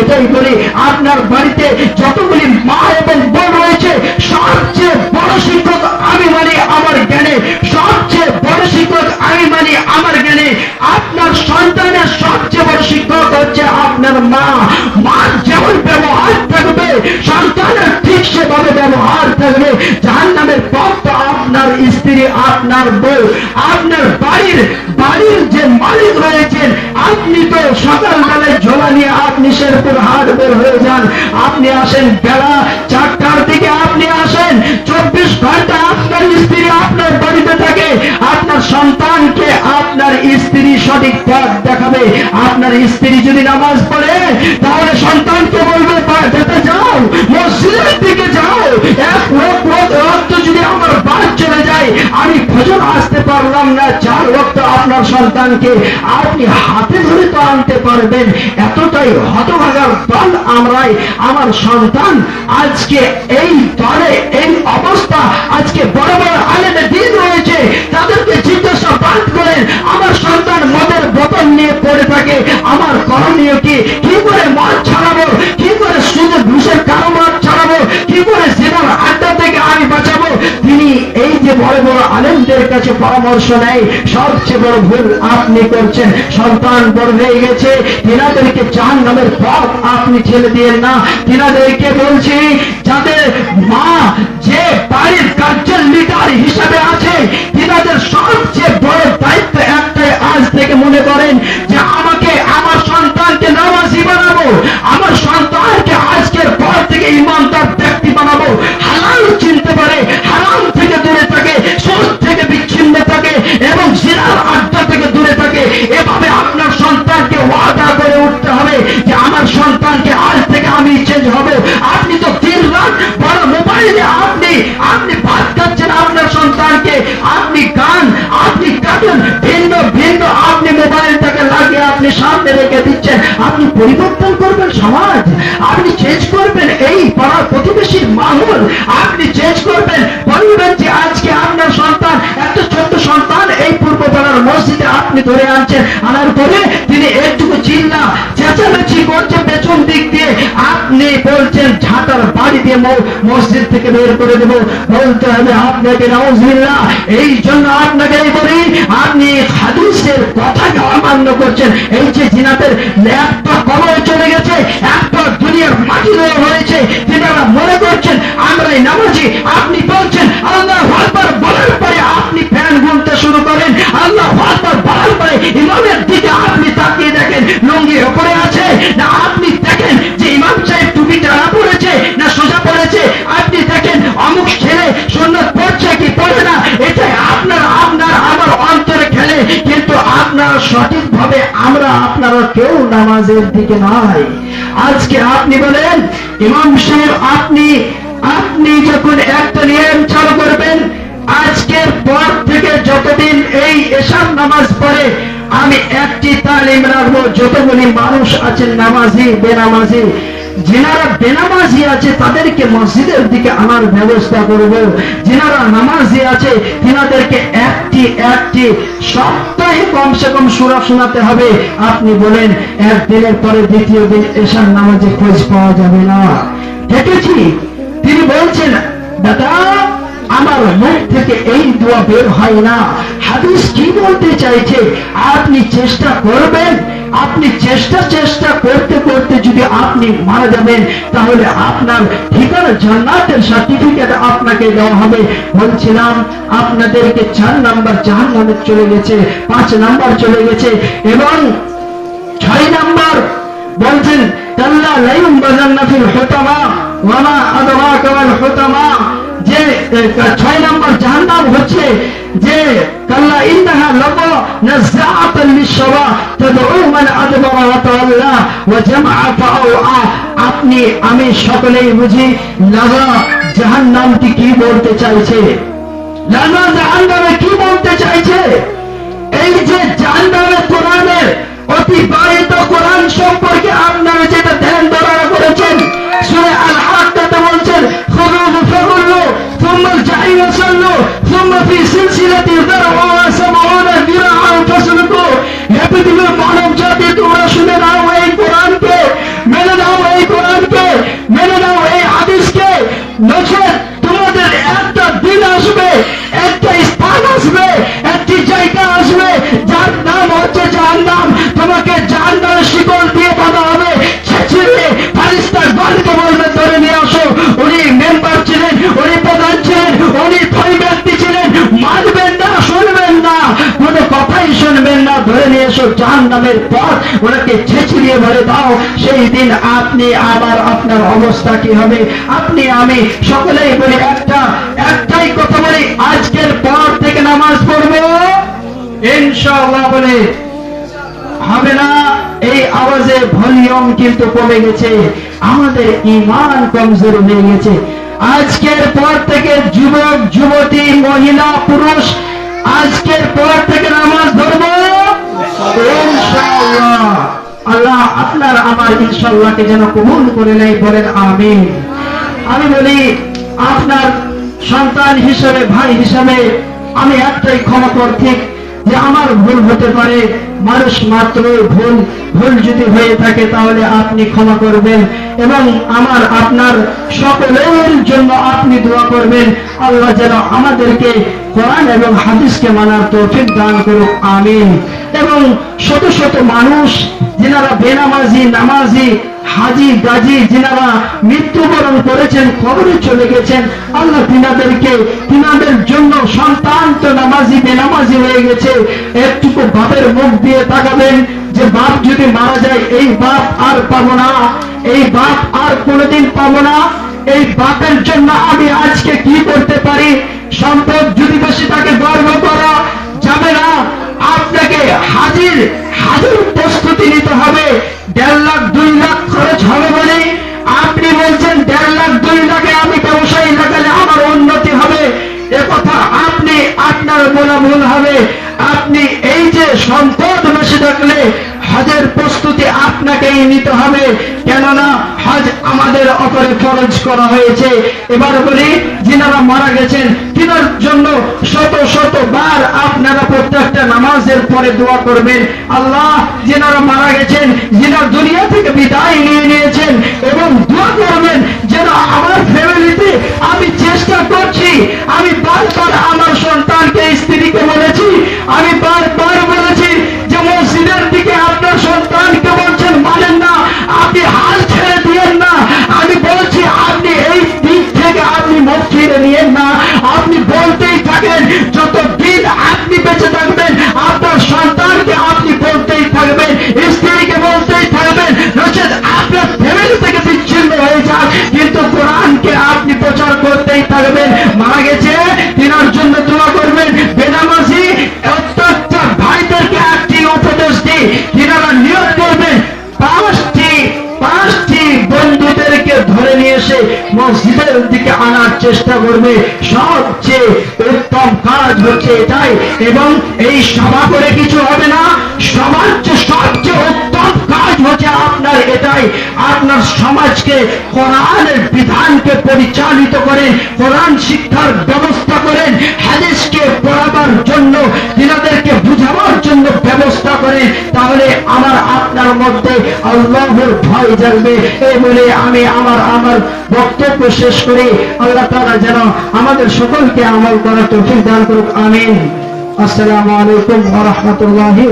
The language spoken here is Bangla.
এটাই বলি আপনার বাড়িতে যতগুলি মা আপনার স্ত্রী, আপনার বউ, আপনার বাড়ির বাড়ির যে মালিক রয়েছেন, আপনি তো সকালবেলায় ঝোলা নিয়ে আপনি শেরপুর হাট বের হয়ে যান। আপনি আসেন বেলা চারটার দিকে আপনি আসেন। চব্বিশ ঘণ্টা আপনার স্ত্রী আপনার বাড়িতে থাকে। আপনার সন্তানকে আপনার স্ত্রী সঠিক পথ দেখাবে। আপনার স্ত্রী যদি নামাজ পড়ে, তাহলে সন্তানকে বলবে, "বা- বেটা যাও, মসজিদের দিকে যাও। এক রক্ত যদি আমার বাদ আমি ফজর আসতে পারলাম না, চার রক্ত আপনার সন্তানকে আপনি হাতে ধরে তো আনতে পারবেন। এতটাই হতভাগার দল আমরাই, আমার সন্তান আজকে এই দলে এই অবস্থা আজকে বড় বড় আলেমে দিন রয়েছে। তাদেরকে জিজ্ঞাসাবাদ করেন, আমার সন্তান মদের বোতল নিয়ে পড়ে থাকে, আমার করণীয় কি? করে মদ ছাড়াবো? কি করে সুদের ঘুষের বড় কাছে পরামর্শ নেয়। সবচেয়ে বড় ভুল আপনি করছেন। সন্তান বড় হয়ে গেছে। তিনাদেরকে চার নামের পথ আপনি ছেলে দিয়ে না। তিনাদেরকে বলছি, যাদের মা যে বাড়ির সামনে রেখে দিচ্ছেন আপনি পরিবর্তন করবেন সমাজ। আপনি চেঞ্জ করবেন এই পাড়ার প্রতিবেশীর মাহল আপনি চেঞ্জ করবেন। বলবেন যে আজকে আপনার সন্তান, এত ছোট্ট সন্তান এই পূর্ব পাড়ার মসজিদে আপনি ধরে আনছেন। আনার পরে তিনি একটুকু চিল্লা, চেঁচামেচি করছে পেছন দিক দিয়ে। আপনি বলছেন ঝাঁটার বাড়ি দিয়ে মসজিদ থেকে বের করে দেব। বলতে হবে, আপনাকে নজিল্লা এই জন্য আপনাকে এই বলি, আপনি হাদিসের কথাকে অমান্য করছেন। এই যে জিনাতের একটা কবর চলে গেছে একটা দুনিয়ার মাটি দেওয়া হয়েছে যেটা মনে করছেন আমরা আপনারা কেউ নামাজের দিকে নয়। আজকে আপনি বলেন, ইমাম সাহেব, আপনি আপনি যখন একটা নিয়ম চালু করবেন, আজকের পর থেকে যতদিন এই এসব নামাজ পড়ে, আমি একটি তালিম রাখব, যতগুলি মানুষ আছেন নামাজি, বেনামাজি যেনারা বেনামাজি আছে, তাদেরকে মসজিদের দিকে আনার ব্যবস্থা করব। যেনারা নামাজি আছে, তিনাদেরকে একটি একটি সপ্তাহে কমসে কম সুরা শোনাতে হবে। আপনি বলেন, এক দিনের পরে দ্বিতীয় দিন এসার নামাজে খোঁজ পাওয়া যাবে না। দেখেছি, তিনি বলছেন দাদা আমার মুখ থেকে এই দোয়া বের হয় না। হাদিস কি বলতে চাইছে? আপনি চেষ্টা করবেন, আপনি চেষ্টা চেষ্টা করতে করতে যদি আপনি মারা যাবেন, তাহলে আপনার ঠিকানা জান্নাতের সার্টিফিকেট আপনাকে দেওয়া হবে। বলছিলাম, আপনাদেরকে চার নাম্বার চার নামে চলে গেছে, পাঁচ নাম্বার চলে গেছে, এবং ছয় নাম্বার বলছেন কাল্লা লাইম বাজান্না ফিল হুতামা ওয়ামা আদরাকা ওয়াল হুতামা। যে ছয় নম্বর জাহান্নাম হচ্ছে যে, কাল্লা ইন্দাহা লব নাযাআতাল লিশবা তাদউ মান আদবা ওয়া তাআল্লা ওয়া জামাআ ফাআওআ আপনি, আমি সকলেই বুঝি লাগা জাহান্নাম কি কি বলতে চাইছে? লাগা জাহান্নামে কি বলতে চাইছে? এই যে জাহান্নামে কোরআনের অতি অতিবাহিত কোরআন সম্পর্কে এসো জাহান্নামের পথ ওনাকে ছেঁচিয়ে ভরে দাও, সেই দিন আপনি আবার আপনার অবস্থা কি হবে? আপনি, আমি সকলেই বলি, একটা, একটাই কথা বলি, আজকের পর থেকে নামাজ পড়ব। ইনশাআল্লাহ বলে, হবে না, এই আওয়াজে ভলিউম কিন্তু কমে গেছে, আমাদের ইমান কমজোর হয়ে গেছে। আজকের পর থেকে যুবক, যুবতী, মহিলা, পুরুষ, আজকের পর থেকে নামাজ আপনার আমার ইনশাআল্লাহকে যেন কবুল করে নেই বলেন আমিন। আমি বলি, আপনার সন্তান হিসেবে, ভাই হিসেবে আমি একটাই ক্ষমা ঠিক যে আমার ভুল হতে পারে, মানুষ মাত্র ভুল ভুল যদি হয়ে থাকে তাহলে আপনি ক্ষমা করবেন এবং আমার, আপনার সকলের জন্য আপনি দোয়া করবেন। আল্লাহ যেন আমাদেরকে কোরআন এবং হাদিসকে মানার তৌফিক দান করুক, আমিন। এবং শত শত মানুষ, যেনারা বেনামাজি, নামাজি, হাজি, গাজী, যিনারা মৃত্যুবরণ করেছেন খবরে চলে গেছেন, আল্লাহ তিনাদেরকে, তিনাদের জন্য সন্তান তো নামাজি, বেনামাজি হয়ে গেছে। একটুকু বাপের মুখ দিয়ে তাকাবেন যে বাপ যদি মারা যায়, এই বাপ আর পাবো না, এই বাপ আর কোনোদিন পাবো না। এই বাপের জন্য আমি আজকে কি করতে পারি? সম্পদ যদি বেশি তাকে গর্ব করা যাবে না। আপনাকে হাজির হাজির প্রস্তুতি নিতে হবে। দেড় লাখ, দুই লাখ খরচ হবে বলে আপনি বলছেন, দেড় লাখ, দুই লাখে আমি ব্যবসায়ী লাগালে আমার উন্নতি হবে। এ কথা আপনি, আপনার বলা ভুল হবে। আপনি এই যে সম্পদ বেশি থাকলে হজের প্রস্তুতি আপনাকেই নিতে হবে। কেননা হজ আমাদের অপরে ফরজ করা হয়েছে। এবার বলি, যিনারা মারা গেছেন, তিনার জন্য শত শত বার আপনারা প্রত্যেকটা নামাজের পরে দোয়া করবেন। আল্লাহ যিনারা মারা গেছেন, যিনারা দুনিয়া থেকে বিদায় নিয়ে নিয়েছেন এবং দোয়া করবেন যেন আমার ফ্যামিলিতে আমি চেষ্টা করছি, আমি বারবার আমার সন্তানকে স্ত্রীকে বলেছি, আমি বারবার থাকবেন। মারা গেছে তিনার জন্য দোয়া করবেন। বেনামাজি অত্যন্ত ভাইদেরকে একটি উপদেশ দিই তিনারা নিয়োগ করবেন। পাঁচটি পাঁচটি বন্ধুদেরকে ধরে নিয়ে এসে মসজিদের দিকে আনার চেষ্টা করবে। সবচেয়ে উত্তম কাজ হচ্ছে এটাই। এবং এই সভা করে কিছু হবে না, সবার চেয়ে সবচেয়ে উত্তম কাজ হচ্ছে আপনার এটাই। আপনার সমাজকে, কোরআনের বিধানকে পরিচালিত করেন, কোরআন শিক্ষার ব্যবস্থা করেন, হাদিসকে পড়াবার জন্য তিনাদেরকে বুঝাবার জন্য ব্যবস্থা করেন, তাহলে আমার আপনার মধ্যে আল্লাহর ভয় জাগবে। এই বলে আমি আমার আমার বক্তব্য শেষ করি আল্লাহ তাআলা যেন আমাদের সকলকে আমল করার তৌফিক দান করুক। আমিন। আসসালামু আলাইকুম রাহমাতুল্লাহি